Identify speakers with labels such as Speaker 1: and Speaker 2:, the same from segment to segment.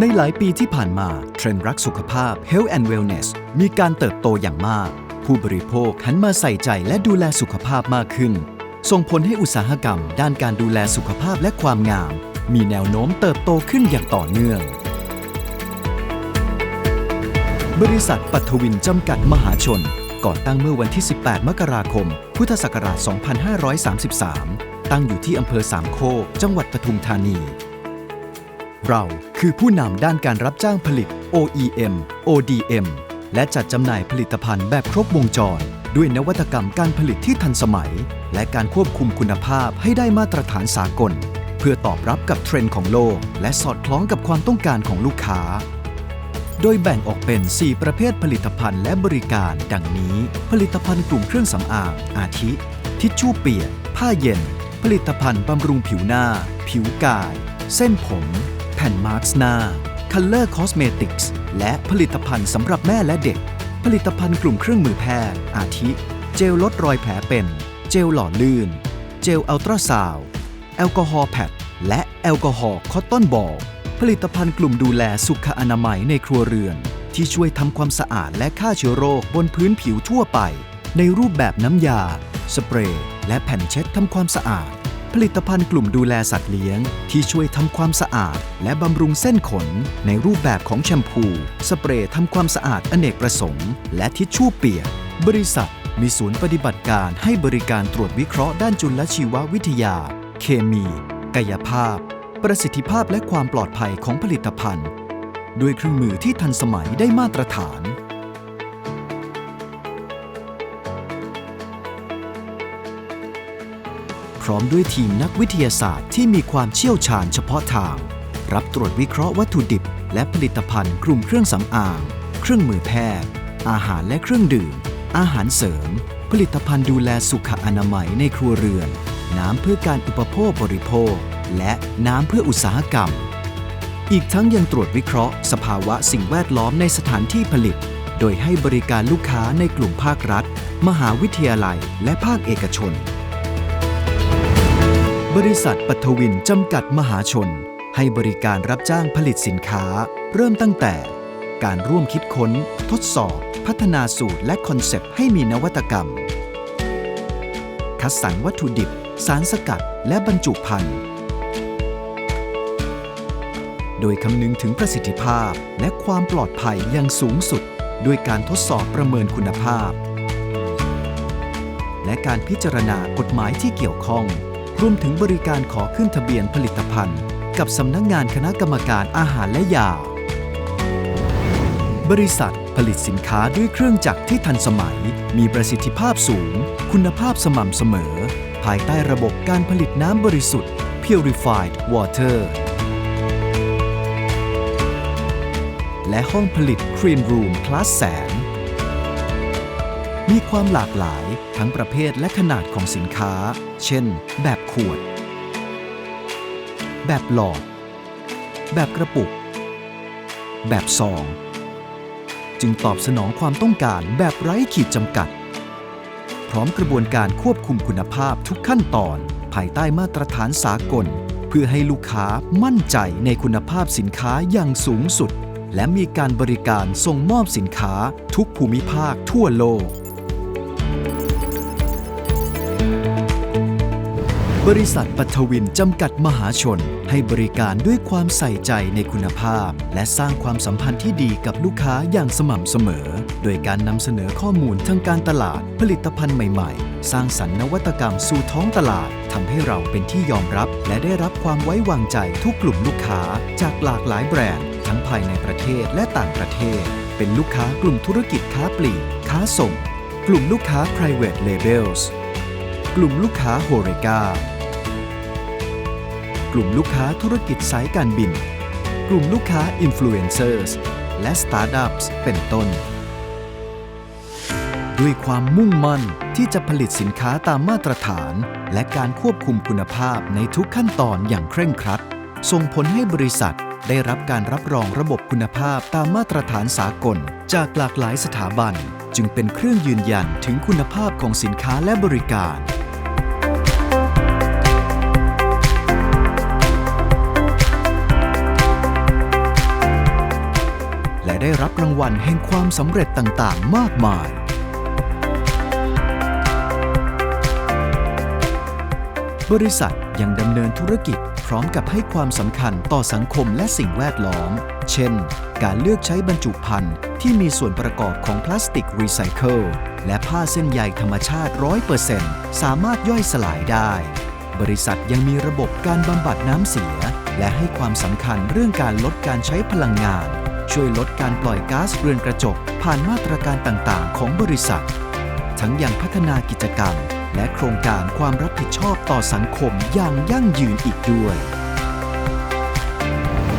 Speaker 1: ในหลายปีที่ผ่านมา เทรนด์รักสุขภาพ Health and Wellness มีการเติบโตอย่างมาก ผู้บริโภคหันมาใส่ใจและดูแลสุขภาพมากขึ้น ส่งผลให้อุตสาหกรรม ด้านการดูแลสุขภาพและความงาม มีแนวโน้มเติบโตขึ้นอย่างต่อเนื่อง บริษัทปัทวินจำกัดมหาชน ก่อตั้งเมื่อวันที่ 18 มกราคม พุทธศักราช 2533 ตั้งอยู่ที่อำเภอสามโคกจังหวัดปทุมธานี เราคือผู้นำด้านการรับจ้างผลิต OEM ODM และจัดจำหน่ายผลิตภัณฑ์แบบครบวงจร ด้วยนวัตกรรมการผลิตที่ทันสมัย และการควบคุมคุณภาพให้ได้มาตรฐานสากล เพื่อตอบรับกับเทรนด์ของโลก และสอดคล้องกับความต้องการของลูกค้า โดยแบ่งออกเป็น 4 ประเภทผลิตภัณฑ์และบริการ ดังนี้ ผลิตภัณฑ์กลุ่มเครื่องสำอางอาทิ ทิชชู่เปียกผ้าเย็น ผลิตภัณฑ์บำรุงผิวหน้า ผิวกาย เส้นผม แผ่นมาร์กหน้า Color Cosmetics และผลิตภัณฑ์สำหรับแม่และเด็ก ผลิตภัณฑ์กลุ่มเครื่องมือแพทย์ อาทิ เจลลดรอยแผลเป็น เจลหล่อลื่น เจลอัลตราซาวแอลกอฮอล์แพดและแอลกอฮอล์คอตตอนบอลผลิตภัณฑ์กลุ่มดูแลสุขอนามัยในครัวเรือน ที่ช่วยทำความสะอาดและฆ่าเชื้อโรคบนพื้นผิวทั่วไป ในรูปแบบน้ำยา สเปรย์ และแผ่นเช็ดทำความสะอาด ผลิตภัณฑ์กลุ่มดูแลสัตว์เลี้ยง ที่ช่วยทำความสะอาด และบำรุงเส้นขน ในรูปแบบของแชมพู สเปรย์ทำความสะอาดอเนกประสงค์ และทิชชู่เปียก บริษัท มีศูนย์ปฏิบัติการให้บริการตรวจวิเคราะห์ด้านจุลชีววิทยา เคมี กายภาพ ประสิทธิภาพและความปลอดภัยของผลิตภัณฑ์ ด้วยเครื่องมือที่ทันสมัยได้มาตรฐาน พร้อมด้วยทีมนักวิทยาศาสตร์ที่มีความเชี่ยวชาญเฉพาะทาง รับตรวจวิเคราะห์วัตถุดิบ และผลิตภัณฑ์กลุ่มเครื่องสำอาง เครื่องมือแพทย์ อาหารและเครื่องดื่ม อาหารเสริม ผลิตภัณฑ์ดูแลสุขอนามัยในครัวเรือน น้ำเพื่อการอุปโภคบริโภค และน้ำเพื่ออุตสาหกรรม อีกทั้งยังตรวจวิเคราะห์ สภาวะสิ่งแวดล้อมในสถานที่ผลิต โดยให้บริการลูกค้าในกลุ่มภาครัฐ มหาวิทยาลัย และภาคเอกชน บริษัทปัทวินจำกัดมหาชน ให้บริการรับจ้างผลิตสินค้า เริ่มตั้งแต่ การร่วมคิดค้น ทดสอบ พัฒนาสูตรและคอนเซปต์ให้มีนวัตกรรม คัดสรรวัตถุดิบ สารสกัด และบรรจุภัณฑ์โดยคำนึงถึงประสิทธิภาพและความปลอดภัยอย่างสูงสุด ด้วยการทดสอบประเมินคุณภาพ และการพิจารณากฎหมายที่เกี่ยวข้อง รวมถึงบริการขอขึ้นทะเบียนผลิตภัณฑ์ กับสำนักงงานคณะกรรมการอาหารและยา บริษัทผลิตสินค้าด้วยเครื่องจักรที่ทันสมัย มีประสิทธิภาพสูง คุณภาพสม่ำเสมอ ภายใต้ระบบการผลิตน้ำบริสุทธิ์ Purified Water และห้องผลิต Clean Room Plus แส มีความหลากหลายทั้งประเภทและขนาดของสินค้า เช่น แบบขวด แบบหลอด แบบกระปุก แบบซอง จึงตอบสนองความต้องการแบบไร้ขีดจำกัด พร้อมกระบวนการควบคุมคุณภาพทุกขั้นตอน ภายใต้มาตรฐานสากล เพื่อให้ลูกค้ามั่นใจในคุณภาพสินค้าอย่างสูงสุดและมีการบริการส่งมอบสินค้าทุกภูมิภาคทั่วโลก บริษัทปัทวินจำกัดมหาชน ให้บริการด้วยความใส่ใจในคุณภาพ และสร้างความสัมพันธ์ที่ดีกับลูกค้าอย่างสม่ำเสมอ โดยการนำเสนอข้อมูลทางการตลาด ผลิตภัณฑ์ใหม่ๆ สร้างสรรค์นวัตกรรมสู่ท้องตลาดทำให้เราเป็นที่ยอมรับ และได้รับความไว้วางใจทุกกลุ่มลูกค้า จากหลากหลายแบรนด์ทั้งภายในประเทศและต่างประเทศ เป็นลูกค้ากลุ่มธุรกิจค้าปลีกค้าส่ง กลุ่มลูกค้า private labels กลุ่มลูกค้าโฮเรกา กลุ่มลูกค้าธุรกิจสายการบิน กลุ่มลูกค้า Influencers และ Startups เป็นต้น ด้วยความมุ่งมั่นที่จะผลิตสินค้าตามมาตรฐาน และการควบคุมคุณภาพในทุกขั้นตอนอย่างเคร่งครัด ส่งผลให้บริษัทได้รับการรับรองระบบคุณภาพตามมาตรฐานสากล จากหลากหลายสถาบัน จึงเป็นเครื่องยืนยันถึงคุณภาพของสินค้าและบริการ และได้รับรางวัลแห่งความสำเร็จต่างๆ มากมาย บริษัทยังดำเนินธุรกิจพร้อมกับให้ความสำคัญต่อสังคมและสิ่งแวดล้อม เช่น การเลือกใช้บรรจุภัณฑ์ที่มีส่วนประกอบของพลาสติกรีไซเคิลและผ้าเส้นใยธรรมชาติ 100%สามารถย่อยสลายได้ บริษัทยังมีระบบการบำบัดน้ำเสีย และให้ความสำคัญเรื่องการลดการใช้พลังงาน ช่วยลดการปล่อยก๊าซเรือนกระจก ผ่านมาตรการต่างๆ ของบริษัท ทั้งยังพัฒนากิจกรรม และโครงการความรับผิดชอบต่อสังคมอย่างยั่งยืนอีกด้วย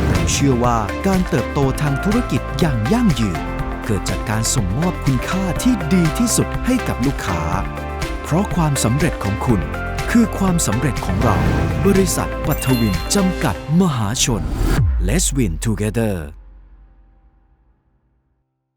Speaker 1: เราเชื่อว่าการเติบโตทางธุรกิจอย่างยั่งยืน เกิดจากการส่งมอบคุณค่าที่ดีที่สุดให้กับลูกค้า เพราะความสำเร็จของคุณ คือความสำเร็จของเรา บริษัทปัทวินจำกัดมหาชน Let's win together